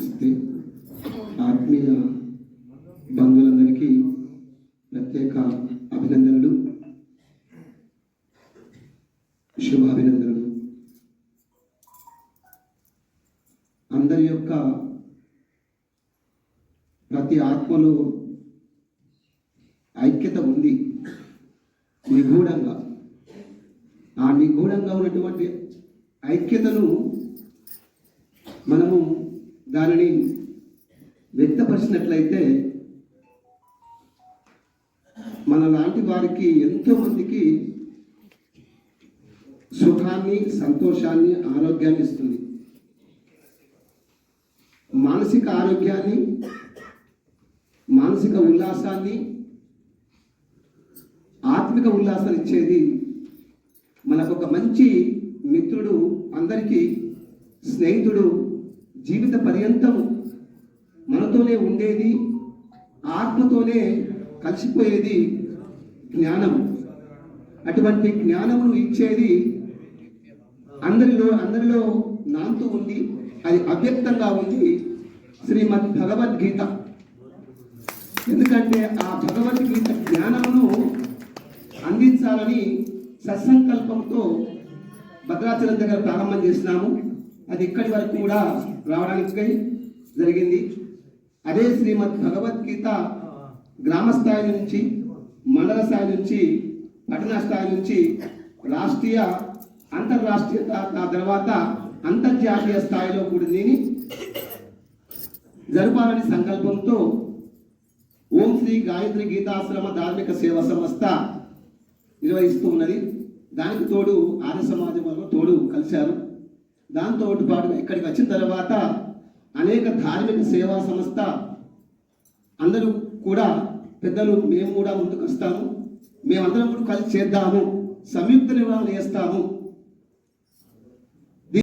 నమస్తే ఆత్మీయ బంధువులందరికీ ప్రత్యేక అభినందనలు శుభాభినందనలు. అందరి యొక్క ప్రతి ఆత్మలో ఐక్యత ఉంది. నిగూఢంగా ఆ నిగూఢంగా ఉన్నటువంటి ఐక్యతను మనము దానిని వ్యక్తపరిచినట్లయితే మన లాంటి వారికి ఎంతోమందికి సుఖాన్ని సంతోషాన్ని ఆరోగ్యాన్ని ఇస్తుంది. మానసిక ఆరోగ్యాన్ని మానసిక ఉల్లాసాన్ని ఆత్మిక ఉల్లాసాన్ని ఇచ్చేది మనకు ఒక మంచి మిత్రుడు అందరికీ స్నేహితుడు జీవిత పర్యంతం మనతోనే ఉండేది ఆత్మతోనే కలిసిపోయేది జ్ఞానం. అటువంటి జ్ఞానమును ఇచ్చేది అందరిలో అందరిలో నాంతు ఉంది అది అవ్యక్తంగా ఉంది శ్రీమద్ భగవద్గీత. ఎందుకంటే ఆ భగవద్గీత జ్ఞానమును అందించాలని సత్సంకల్పంతో భద్రాచలం దగ్గర ప్రారంభం చేసినాము. అది ఇక్కడి వరకు కూడా రావడానికి జరిగింది. అదే శ్రీమద్ భగవద్గీత గ్రామ స్థాయి నుంచి మండల స్థాయి నుంచి పట్టణ స్థాయి నుంచి రాష్ట్రీయ అంతర్రాష్ట్రీయ తర్వాత అంతర్జాతీయ స్థాయిలో కూడా దీన్ని జరపాలని సంకల్పంతో ఓం శ్రీ గాయత్రి గీతాశ్రమ ధార్మిక సేవా సంస్థ నిర్వహిస్తూ ఉన్నది. దానికి తోడు ఆర్య సమాజం వల్ల తోడు కలిశారు. దాంతో పాటు ఇక్కడికి వచ్చిన తర్వాత అనేక ధార్మిక సేవా సంస్థ అందరూ కూడా పెద్దలు మేము కూడా ముందుకు వస్తాము. మేమందరం కూడా కలిసి చేద్దాము. సంయుక్త నిర్వహణ చేస్తాము.